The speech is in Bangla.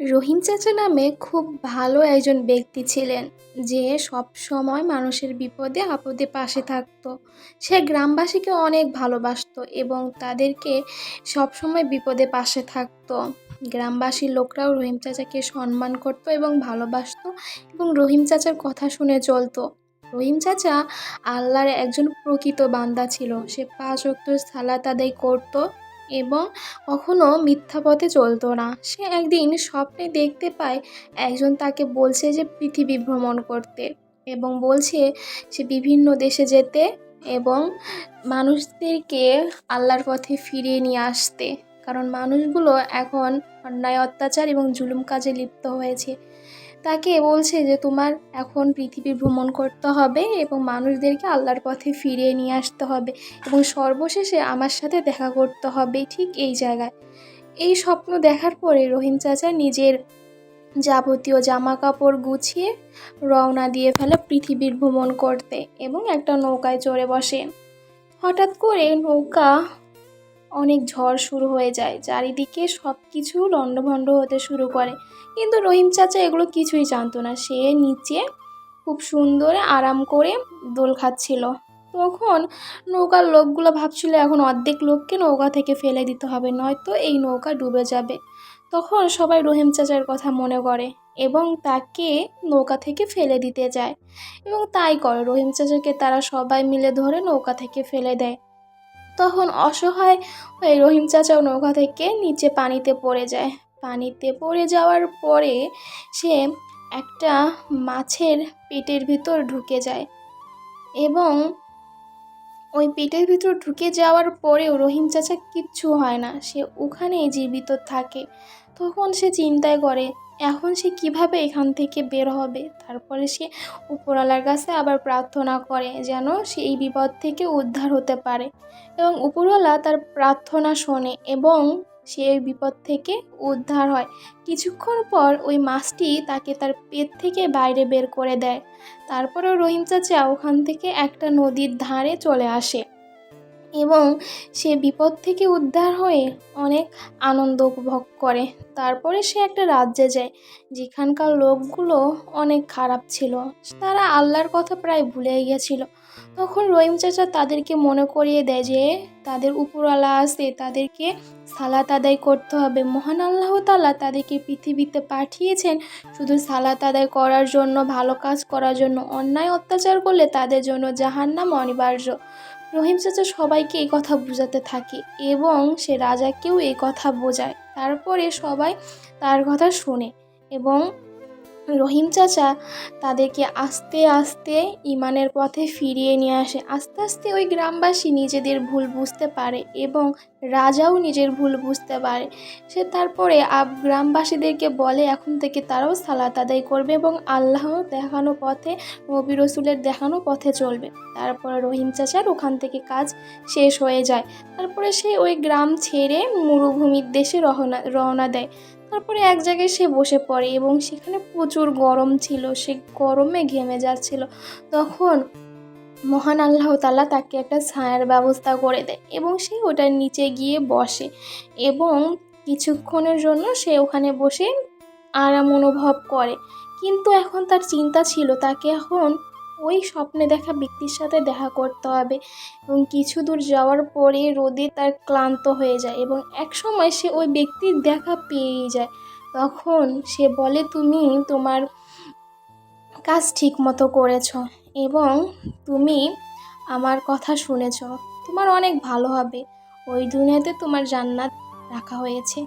রহিম চাচা নামে খুব ভালো একজন ব্যক্তি ছিলেন, যে সব সময় মানুষের বিপদে আপদে পাশে থাকতো। সে গ্রামবাসীকে অনেক ভালোবাসতো এবং তাদেরকে সব সময় বিপদে পাশে থাকতো। গ্রামবাসীর লোকরাও রহিম চাচাকে সম্মান করতো এবং ভালোবাসত এবং রহিম চাচার কথা শুনে চলতো রহিম চাচা আল্লাহর একজন প্রকৃত বান্দা ছিল। সে পাঁচ ওয়াক্ত সালাত আদায় করতো এবং কখনো মিথ্যা পথে চলতো না। সে একদিন স্বপ্নে দেখতে পায় একজন তাকে বলছে যে পৃথিবী ভ্রমণ করতে এবং বলছে সে বিভিন্ন দেশে যেতে এবং মানুষদেরকে আল্লাহর পথে ফিরিয়ে নিয়ে আসতে। কারণ মানুষগুলো এখন অন্যায়, অত্যাচার এবং জুলুম কাজে লিপ্ত হয়েছে। তাকে বলছে যে, তোমার এখন পৃথিবী ভ্রমণ করতে হবে এবং মানুষদেরকে আল্লাহর পথে ফিরিয়ে নিয়ে আসতে হবে এবং সর্বশেষে আমার সাথে দেখা করতে হবে ঠিক এই জায়গায়। এই স্বপ্ন দেখার পরে রহিম চাচা নিজের যাবতীয় জামা কাপড় গুছিয়ে রওনা দিয়ে ফেলে পৃথিবীর ভ্রমণ করতে এবং একটা নৌকায় চড়ে বসে। হঠাৎ করে নৌকা অনেক ঝড় শুরু হয়ে যায়। চারিদিকে সব কিছু লণ্ডভণ্ড হতে শুরু করে। কিন্তু রহিম চাচা এগুলো কিছুই জানতো না। সে নিচে খুব সুন্দর আরাম করে দোল খাচ্ছিল। তখন নৌকার লোকগুলো ভাবছিল, এখন অর্ধেক লোককে নৌকা থেকে ফেলে দিতে হবে, নয়তো এই নৌকা ডুবে যাবে। তখন সবাই রহিম চাচার কথা মনে করে এবং তাকে নৌকা থেকে ফেলে দিতে যায়। এবং তাই করে। রহিম চাচাকে তারা সবাই মিলে ধরে নৌকা থেকে ফেলে দেয়। তখন অসহায় হয়ে রহিম চাচাও নৌকা থেকে নিচে পানিতে পড়ে যায়। পানিতে পড়ে যাওয়ার পরে সে একটা মাছের পেটের ভিতর ঢুকে যায় এবং ওই পেটের ভিতর ঢুকে যাওয়ার পরেও রহিম চাচা কিচ্ছু হয় না। সে ওখানেই জীবিত থাকে। তখন সে চিন্তায় করে, এখন সে কীভাবে এখান থেকে বের হবে? তারপরে সে উপরওয়ালার কাছে আবার প্রার্থনা করে যেন সে এই বিপদ থেকে উদ্ধার হতে পারে। এবং উপরওয়ালা তার প্রার্থনা শোনে এবং সে বিপদ থেকে উদ্ধার হয়। কিছুক্ষণ পর ওই মাছটি তাকে তার পেট থেকে বাইরে বের করে দেয়। তারপরে রহিম চাচা ওখান থেকে একটা নদীর ধারে চলে আসে। এবং সে বিপদ থেকে উদ্ধার হয়ে অনেক আনন্দ উপভোগ করে। তারপরে সে একটা রাজ্যে যায়, যেখানকার লোকগুলো অনেক খারাপ ছিল। তারা আল্লাহর কথা প্রায় ভুলেই গিয়েছিল তখন রহিম চাচা তাদেরকে মনে করিয়ে দেয় যে, তাদের উপরওয়ালা আছে, তাদেরকে সালাত আদায় করতে হবে। মহান আল্লাহ তালা তাদেরকে পৃথিবীতে পাঠিয়েছেন শুধু সালাত আদায় করার জন্য, ভালো কাজ করার জন্য। অন্যায় অত্যাচার করলে তাদের জন্য জাহান্নাম অনিবার্য। রহিম চাচা সবাইকে এই কথা বোঝাতে থাকে এবং সে রাজাকেও এই কথা বোঝায়। তারপরে সবাই তার কথা শোনে এবং রহিম চাচা তাদেরকে আস্তে আস্তে ইমানের পথে ফিরিয়ে নিয়ে আসে। আস্তে আস্তে ওই গ্রামবাসী নিজেদের ভুল বুঝতে পারে এবং রাজাও নিজের ভুল বুঝতে পারে। সে তারপরে গ্রামবাসীদেরকে বলে, এখন থেকে তারাও সালাত আদায় করবে এবং আল্লাহ দেখানো পথে, নবী রসুলের দেখানো পথে চলবে। তারপরে রহিম চাচার ওখান থেকে কাজ শেষ হয়ে যায়। তারপরে সে ওই গ্রাম ছেড়ে মরুভূমির দেশে রওনা রওনা দেয়। তারপরে এক জায়গায় সে বসে পড়ে এবং সেখানে প্রচুর গরম ছিল, সে গরমে ঘেমে যাচ্ছিল। তখন মহান আল্লাহ তালা তাকে একটা ছায়ার ব্যবস্থা করে দেয় এবং সে ওটার নিচে গিয়ে বসে এবং কিছুক্ষণের জন্য সে ওখানে বসে আরাম অনুভব করে। কিন্তু এখন তার চিন্তা ছিল, তাকে এখন ওই স্বপ্নে দেখা ব্যক্তির সাথে দেখা করতে হবে। এবং কিছু দূর যাওয়ার পরে রোদে তার ক্লান্ত হয়ে যায় এবং এক সময় সে ওই ব্যক্তির দেখা পেয়েই যায়। তখন সে বলে, তুমি তোমার কাজ ঠিক মতো করেছ এবং তুমি আমার কথা শুনেছ। তোমার অনেক ভালো হবে। ওই দুনিয়াতে তোমার জান্নাত রাখা হয়েছে।